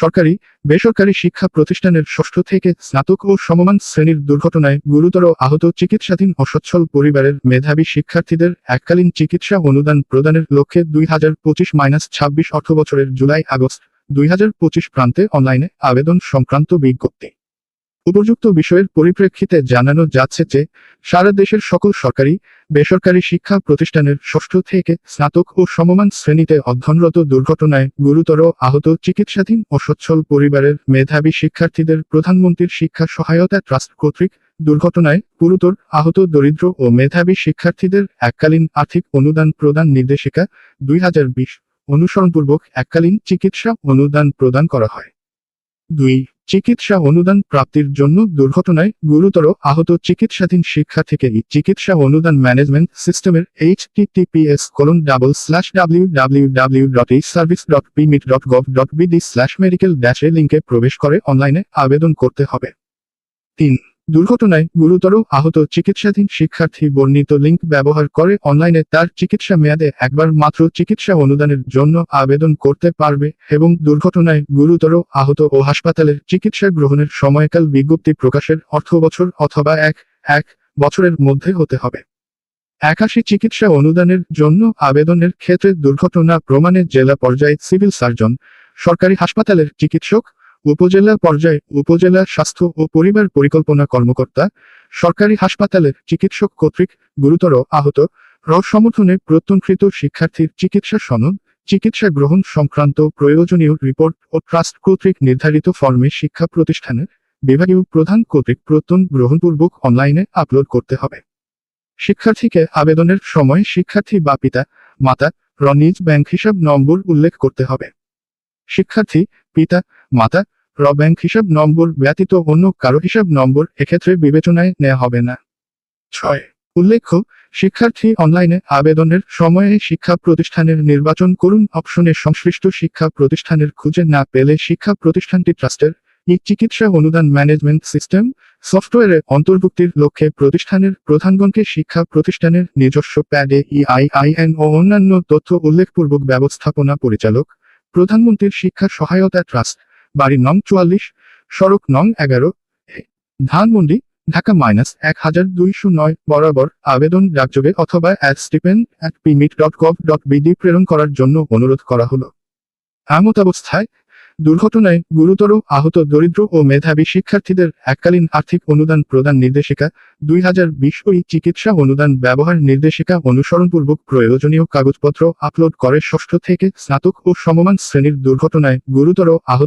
সরকারি, বেসরকারি শিক্ষা প্রতিষ্ঠানের ষষ্ঠ থেকে স্নাতক ও সমমান শ্রেণির দুর্ঘটনায় গুরুতর আহত চিকিৎসাধীন অসচ্ছল পরিবারের মেধাবী শিক্ষার্থীদের এককালীন চিকিৎসা অনুদান প্রদানের লক্ষ্যে দুই হাজার পঁচিশ মাইনাস ছাব্বিশ অর্থবছরের জুলাই আগস্ট দুই হাজার পঁচিশ প্রান্তে অনলাইনে আবেদন সংক্রান্ত বিজ্ঞপ্তি। উপযুক্ত বিষয়ের পরিপ্রেক্ষিতে জানানো যাচ্ছে যে, সারা দেশের সকল সরকারি, বেসরকারি শিক্ষা প্রতিষ্ঠানের ষষ্ঠ থেকে স্নাতক ও সমমান শ্রেণীতে অধ্যয়নরত দুর্ঘটনায় গুরুতর আহত চিকিৎসাধীন অসচ্ছল পরিবারের মেধাবী শিক্ষার্থীদের প্রধানমন্ত্রীর শিক্ষা সহায়তা ট্রাস্ট কর্তৃক দুর্ঘটনায় গুরুতর আহত দরিদ্র ও মেধাবী শিক্ষার্থীদের এককালীন আর্থিক অনুদান প্রদান নির্দেশিকা দুই হাজার বিশ অনুসরণপূর্বক এককালীন চিকিৎসা অনুদান প্রদান করা হয়। দুই চিকিৎসা অনুদান প্রাপ্তির জন্য দুর্ঘটনায় গুরুতর আহত চিকিৎসাধীন শিক্ষা থেকে চিকিৎসা অনুদান ম্যানেজমেন্ট সিস্টেমের H TPS colon double slash W W W dot service dot pimit dot gov dot BD slash medical dash লিঙ্কে প্রবেশ করে অনলাইনে আবেদন করতে হবে। তিন দুর্ঘটনায় গুরুতর আহত চিকিৎসাধীন শিক্ষার্থী বর্ণিত লিঙ্ক ব্যবহার করে অনলাইনে তার চিকিৎসা মেয়াদে একবার মাত্র চিকিৎসা অনুদানের জন্য আবেদন করতে পারবে এবং দুর্ঘটনায় গুরুতর আহত ও হাসপাতালের চিকিৎসা গ্রহণের সময়কাল বিজ্ঞপ্তি প্রকাশের অর্থবছর অথবা এক এক বছরের মধ্যে হতে হবে। একাশি চিকিৎসা অনুদানের জন্য আবেদনের ক্ষেত্রে দুর্ঘটনা প্রমাণে জেলা পর্যায়ে সিভিল সার্জন, সরকারি হাসপাতালের চিকিৎসক উপজেলা পর্যায়ে উপজেলা স্বাস্থ্য ও পরিবার পরিকল্পনা কর্মকর্তা, সরকারি হাসপাতালের চিকিৎসক কর্তৃক গুরুতর আহত র সমর্থনে শিক্ষার্থীর চিকিৎসা সনদ, চিকিৎসা গ্রহণ সংক্রান্ত প্রয়োজনীয় রিপোর্ট ও ট্রাস্ট কর্তৃক নির্ধারিত ফর্মে শিক্ষা প্রতিষ্ঠানের বিভাগীয় প্রধান কর্তৃক প্রত্যন গ্রহণপূর্বক অনলাইনে আপলোড করতে হবে। শিক্ষার্থীকে আবেদনের সময় শিক্ষার্থী বা পিতা, মাতা র নিজ ব্যাংক হিসাব নম্বর উল্লেখ করতে হবে। শিক্ষার্থী, পিতা, মাতা র ব্যাংক হিসাব নম্বর ব্যতীত অন্য কারও হিসাব নম্বর এক্ষেত্রে বিবেচনায় নেওয়া হবে না। ছয়। উল্লেখ্য, শিক্ষার্থী অনলাইনে আবেদনের সময়ে শিক্ষা প্রতিষ্ঠানের নির্বাচন করুন। অপশনে সংশ্লিষ্ট শিক্ষা প্রতিষ্ঠানের খুঁজে না পেলে শিক্ষা প্রতিষ্ঠানটি ট্রাস্টের ই চিকিৎসা অনুদান ম্যানেজমেন্ট সিস্টেম সফটওয়্যারে অন্তর্ভুক্তির লক্ষ্যে প্রতিষ্ঠানের প্রধানগণকে শিক্ষা প্রতিষ্ঠানের নিজস্ব প্যাডে ইআইআইএন ও অন্যান্য তথ্য উল্লেখপূর্বক ব্যবস্থাপনা পরিচালক প্রধানমন্ত্রীর শিক্ষা সহায়তা ট্রাস্ট, বাড়ি নং চুয়াল্লিশ, সড়ক নং এগারো ধানমন্ডি, ঢাকা মাইনাস এক হাজার দুইশো নয়, বরাবর আবেদন ডাকযোগে অথবা at stipend at pimit dot gov dot BD প্রেরণ করার জন্য অনুরোধ করা হলো। এমতাবস্থায় দুর্ঘটনায় গুরুতর আহত দরিদ্র ও মেধাবী শিক্ষার্থীদের এককালীন আর্থিক অনুদান প্রদান নির্দেশিকা, দুই হাজার বিশ ওই চিকিৎসা অনুদান ব্যবহার নির্দেশিকা অনুসরণপূর্বক প্রয়োজনীয় কাগজপত্র আপলোড করে ষষ্ঠ থেকে স্নাতক ও সমমান শ্রেণির দুর্ঘটনায় গুরুতর আহত